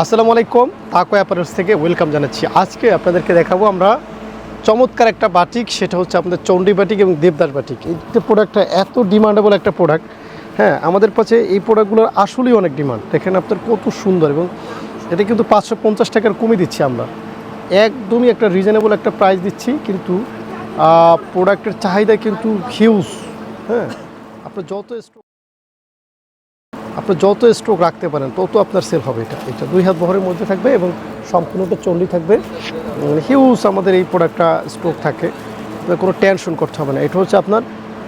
আসসালামু আলাইকুম, তাকো অ্যাপারেলস থেকে ওয়েলকাম জানাচ্ছি। আজকে আপনাদেরকে দেখাবো আমরা চমৎকার একটা বাটিক, সেটা হচ্ছে আমাদের চণ্ডী বাটিক এবং দেবদাস বাটিক। এই প্রোডাক্টটা এত ডিমান্ডেবল একটা প্রোডাক্ট হ্যাঁ আমাদের কাছে এই প্রোডাক্টগুলোর আসলেই অনেক ডিমান্ড দেখেন আপনার কত সুন্দর এবং এটা কিন্তু পাঁচশো পঞ্চাশ টাকার কমে দিচ্ছি আমরা। একদমই একটা রিজনেবল একটা প্রাইস দিচ্ছি, কিন্তু প্রোডাক্টের চাহিদা কিন্তু হিউজ হ্যাঁ আপনার যত আপনি যত স্ট্রোক রাখতে পারেন, তত আপনার সেল হবে এটা। এটা দুই হাত বহরের মধ্যে থাকবে এবং সম্পূর্ণটা চন্ডি থাকবে। হিউজ আমাদের এই প্রোডাক্টটা স্ট্রোক থাকে। আপনার কোনো টেনশন করতে হবে না। এটা হচ্ছে আপনার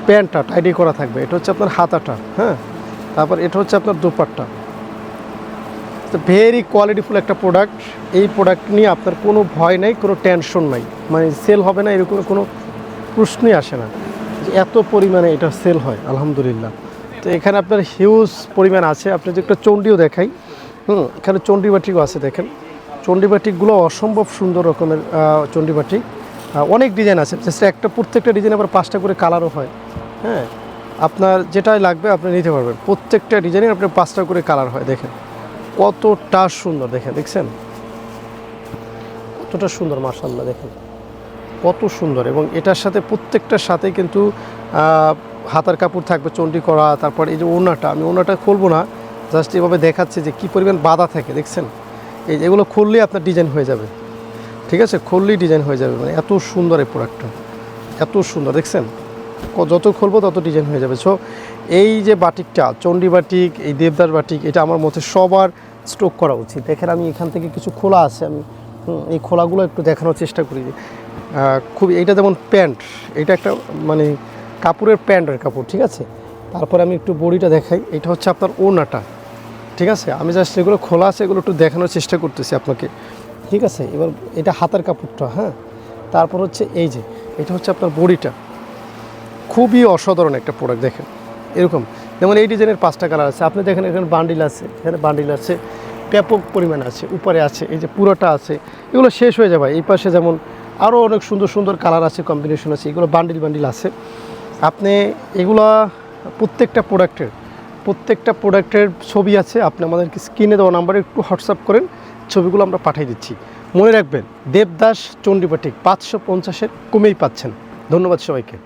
প্যান্টটা টাইডি করা থাকবে। এটা হচ্ছে আপনার হাতাটা হ্যাঁ? তারপর এটা হচ্ছে আপনার দুপাট্টা। ভেরি কোয়ালিটিফুল একটা প্রোডাক্ট এই প্রোডাক্ট নিয়ে আপনার কোনো ভয় নেই, কোনো টেনশন নাই। মানে সেল হবে না, এরকম কোনো প্রশ্নই আসে না এত পরিমাণে এটা সেল হয়, আলহামদুলিল্লাহ। তো এখানে আপনার হিউজ পরিমাণ আছে। আপনি যে একটা চণ্ডীও দেখাই হুম এখানে চণ্ডী বাটিকও আছে দেখেন। চণ্ডী বাটিকগুলো অসম্ভব সুন্দর রকমের আহ, চণ্ডী বাটিক। অনেক ডিজাইন আছে। জাস্ট একটা প্রত্যেকটা ডিজাইন আবার পাঁচটা করে কালারও হয়। হ্যাঁ আপনার যেটাই লাগবে আপনি নিতে পারবেন। প্রত্যেকটা ডিজাইনের আপনার পাঁচটা করে কালার হয় দেখেন। কতটা সুন্দর দেখেন দেখছেন? কতটা সুন্দর মার্শাল্লাহ দেখেন। কত সুন্দর এবং এটার সাথে প্রত্যেকটার সাথে কিন্তু হাতার কাপড় থাকবে, চণ্ডী করা, তারপর এই যে ওড়নাটা, আমি ওড়নাটা খুলবো না জাস্ট এভাবে দেখাচ্ছি যে কী পরিমাণ বাধা থাকে, দেখছেন? এই এগুলো খুললেই আপনার ডিজাইন হয়ে যাবে। ঠিক আছে? খুললেই ডিজাইন হয়ে যাবে মানে এত সুন্দর এই প্রোডাক্টটা এত সুন্দর, দেখছেন? যত খুলবো তত ডিজাইন হয়ে যাবে। সো এই যে বাটিকটা, চণ্ডী বাটিক, এই দেবদার বাটিক, এটা আমার মতে সবার স্টক করা উচিত। দেখেন, আমি এখান থেকে কিছু খোলা আছে, আমি এই খোলাগুলো একটু দেখানোর চেষ্টা করি। খুব এইটা যেমন প্যান্ট, এটা একটা মানে কাপড়ের প্যান্টের কাপড়, ঠিক আছে? তারপরে আমি একটু বডিটা দেখাই। এটা হচ্ছে আপনার ওনাটা ঠিক আছে? আমি জাস্ট এগুলো খোলা আছে, এগুলো একটু দেখানোর চেষ্টা করতেছি আপনাকে, ঠিক আছে? এবার এটা হাতার কাপড়টা হ্যাঁ? তারপর হচ্ছে এই যে, এটা হচ্ছে আপনার বডিটা। খুবই অসাধারণ একটা প্রোডাক্ট দেখেন। এরকম। যেমন এই ডিজাইনের পাঁচটা কালার আছে। আপনি দেখেন এখানে বান্ডিল আছে, এখানে বান্ডিল আছে, ব্যাপক পরিমাণ আছে, উপরে আছে, এই যে পুরোটা আছে, এগুলো শেষ হয়ে যাবে। এই পাশে যেমন আরও অনেক সুন্দর সুন্দর কালার আছে কম্বিনেশন আছে, এগুলো বান্ডিল বান্ডিল আছে। আপনি এগুলা প্রত্যেকটা প্রোডাক্টের প্রত্যেকটা প্রোডাক্টের ছবি আছে, আপনি আমাদেরকে স্ক্রিনে দেওয়া নাম্বারে একটু হোয়াটসঅ্যাপ করেন, ছবিগুলো আমরা পাঠিয়ে দিচ্ছি। মনে রাখবেন, দেবদাস চণ্ডীপাঠিক পাঁচশো পঞ্চাশের কমেই পাচ্ছেন। ধন্যবাদ সবাইকে।